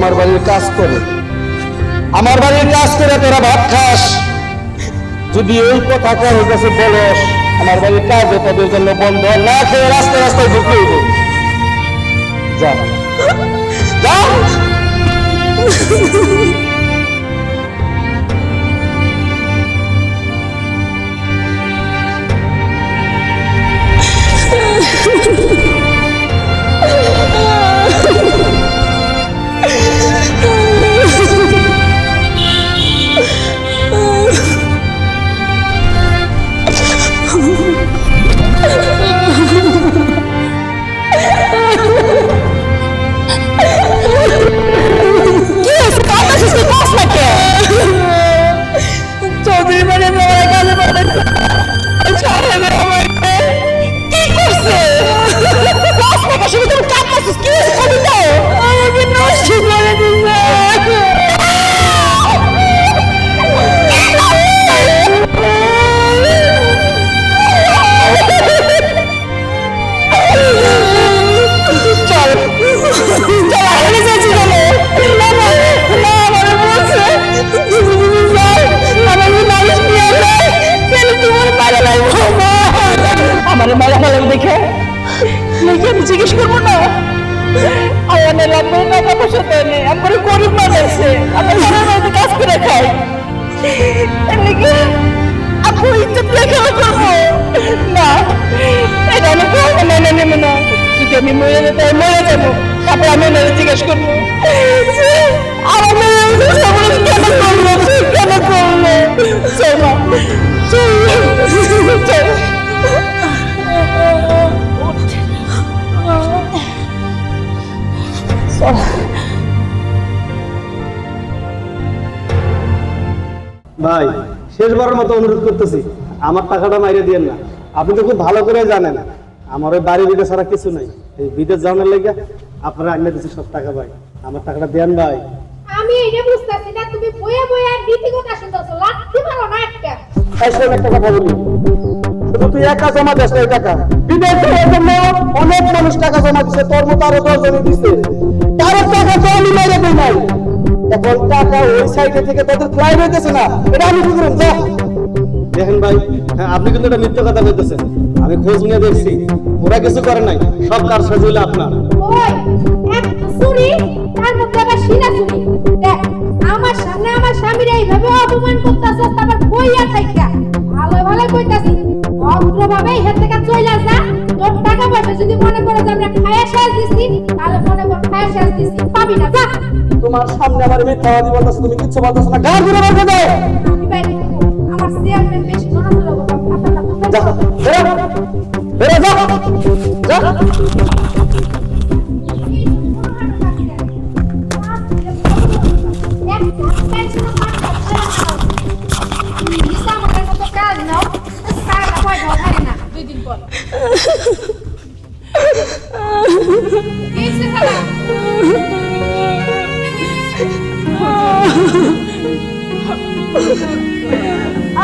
বাড়ির কাজ করে। আমার বাড়ির কাজ করে তোরা ভাত খাস। যদি ওই কথা কারোর কাছে বলস, আমার বাড়ির কাজ তোদের জন্য বন্ধ। না খেয়ে রাস্তায় রাস্তায় ঢুকে হইব। যা। যা। চৌধুরী আমার মারা ফেলাম দেখে? দেখে আমি জিজ্ঞেস করব না? আমার লাগবে টাকা পয়সা দেয় নেই। আমার গরিব আমার মধ্যে কাজ করে খাই। এদিকে আপু ইজ্জত রেখে করব? না এটা আমি করব না না নেব না যদি আমি মরে যেতে মরে যাব। তারপর আমি ওনারা জিজ্ঞেস করব। আমার মেয়ে আমাকে সবুজ কেন করল? কেন করল? চল চল চল। ভাই শেষবারের মতো অনুরোধ করতেছি আমার টাকাটা মাইরে দিয়েন না। আপনি তো খুব ভালো করে জানেন আমার ওই বাড়ি বিদেশ ছাড়া কিছু নাই। এই বিদেশ যাওয়ার লেগে আপনারা আনিয়ে দিচ্ছি সব টাকা ভাই। আমার টাকাটা দেন ভাই। আমি এটা বুঝতেছি না তুমি বইয়া বইয়া নীতি কথা শুনতেছো লাঠি মারো না একটা। এই শোন একটা কথা বলি। শুধু তুই একা জমা দেশ টাকা। বিদেশ যাওয়ার জন্য অনেক মানুষ টাকা জমা দিচ্ছে তোর মতো আরও দশ জনে দিচ্ছে কারও টাকা তো আমি মেরে দিই নাই এখন টাকা ওই সাইডে থেকে তাদের ক্লাইম হইতেছে না। এটা আমি কি করুন যা দেখেন ভাই হ্যাঁ আপনি কিন্তু এটা মিথ্যা কথা বলতেছেন। আমি খোঁজ নিয়ে দেখছি। ওরা কিছু করে নাই। সব কার সাজ হইল আপনার? আমার সামনে আমার স্বামীর এইভাবে অপমান করতেছে তারপর বইয়া থাইকা তোমার সামনে আমার মিথ্যা কথা বলতেছে, তুমি কিচ্ছু বলতেছো না। গান ঘুরে বলতে দাও। আমার চেয়ারম্যান বেশি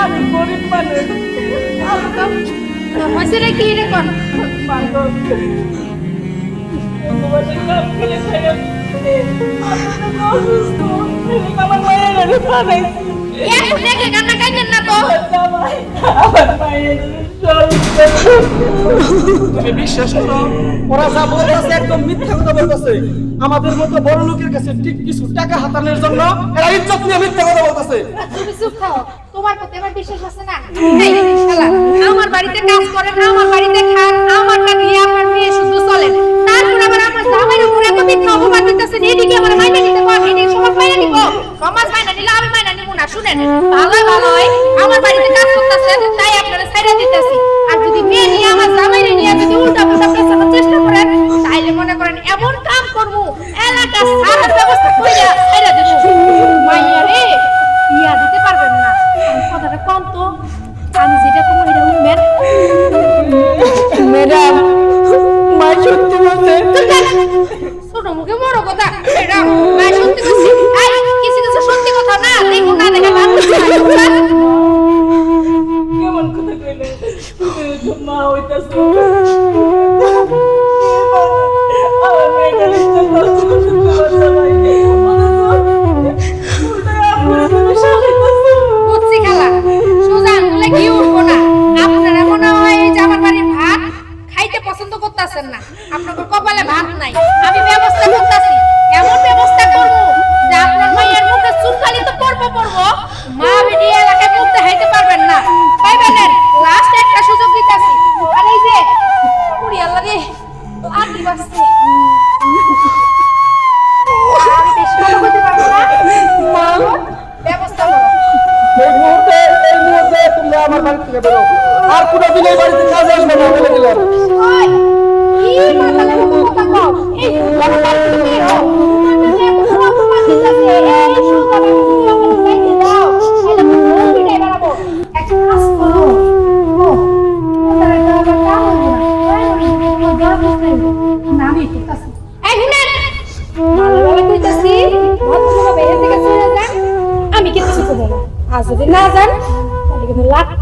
আমি গরিব মানুষ। কি রেকর্ড মানুষ তোমাদের কাম করে খাই আমি অসুস্থ। আমার মায়ের এখন দেখে কান্না কাইতেন না তো আমার তুমি বিশ্বাস করো? ওরা যা বলতেছে একদম মিথ্যা কথা বলতেছে। আমাদের মতো বড় লোকের কাছে ঠিক কিছু টাকা হাতানোর জন্য এরা ইজ্জত নিয়ে মিথ্যা কথা বলতেছে। তুমি চুপ খাও তোমার প্রতি আমার বিশ্বাস আছে না? আমার বাড়িতে কাজ করেন আমার বাড়িতে খান আমারটা দিয়ে আমার মেয়ে শুধু চলেন তারপর আবার আমার জামাইয়ের উপরে এত মিথ্যা অপমান দিতেছেন এদিকে আমার মাইনা নিতে পারবে সমাজ মাইনা নিব। সমাজ মাইনা নিলে আমি মাইনা নিব না শুনেন। ভালো ভালো আমার বাড়িতে কাজ করতেছেন তাই আপনারা ছাইড়া দিতেছি। আর যদি মেয়ে নিয়ে, আমার জামাইরে নিয়ে যদি উল্টা পুল্টা চেষ্টা করেন, তাইলে মনে করেন এমন কাম করব। এলাকা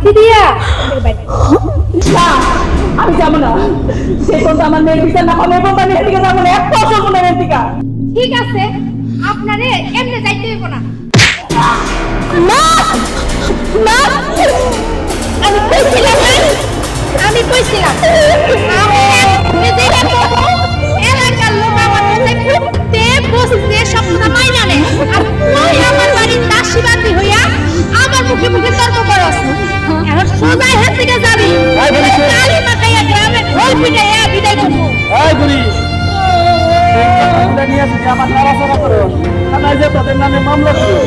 কিন্তু লাঠি দিয়া আমাদের বাইরে না আমি যাব না। সে পর্যন্ত আমার মেয়ের বিচার না হবে এবং আমি এদিকে যাব না। এক মনে মেয়ের ঠিক আছে আপনারে এমনি যাইতে হইব না। না না আমি কইছিলাম আমি কইছিলাম। সোজা হের থেকে যাবি। কালী মাতাইয়া গ্রামে ঢোল পিটাইয়া বিদায় করব এই বুড়ি নিয়ে যদি আমার নাড়াচাড়া করো থানায় যে তাদের নামে মামলা করো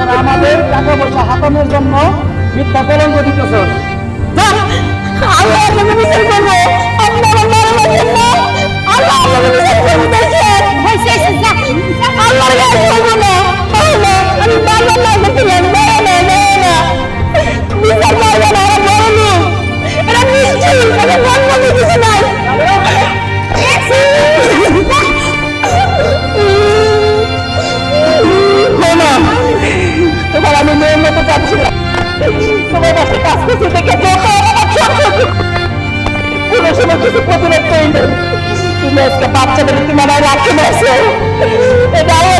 আর আমাদের টাকা পয়সা হাতানোর জন্য মিথ্যা কলঙ্ক দিতেছ। আল্লাহ আপনাকে বিচার করব। আপনার আমার মারবেন না আল্লাহ আপনাকে বিচার করব। কাছে কাজ করতে দেখে যত আমার ছোট কোনো সময় কিছু প্রতিরোধ করি না তুমি আজকে বাচ্চাদের তোমার আর রাখতে পারছ এটা আরে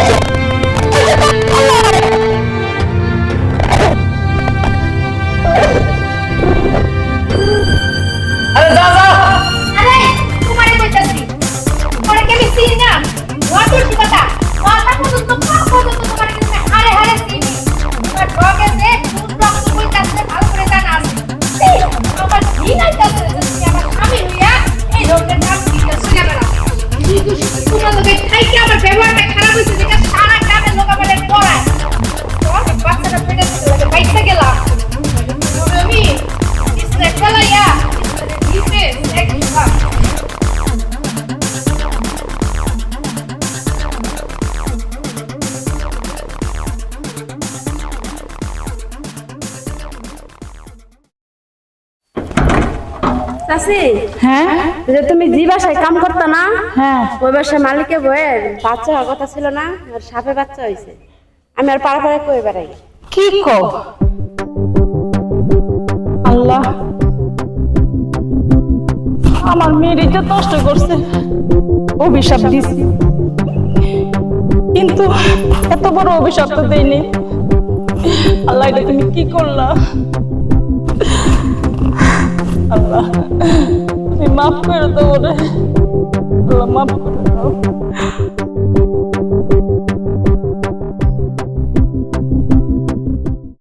চাষি হ্যাঁ। যে তুমি যে বাসায় কাম করতো না হ্যাঁ। ওই বাসায় মালিকে বয়ে বাচ্চা হওয়ার কথা ছিল না আর সাপে বাচ্চা হয়েছে আমি আর পাড়া পাড়া কই বেড়াই? কি কো? আল্লাহ। আমার মেয়ের ইজ্জত নষ্ট করছে। অভিশাপ দিছি। কিন্তু এত বড় অভিশাপ তো দেয়নি। আল্লাহ এটা তুমি কি করলা? আল্লাহ তুমি মাফ করে দাও ওরে আল্লাহ মাফ করে।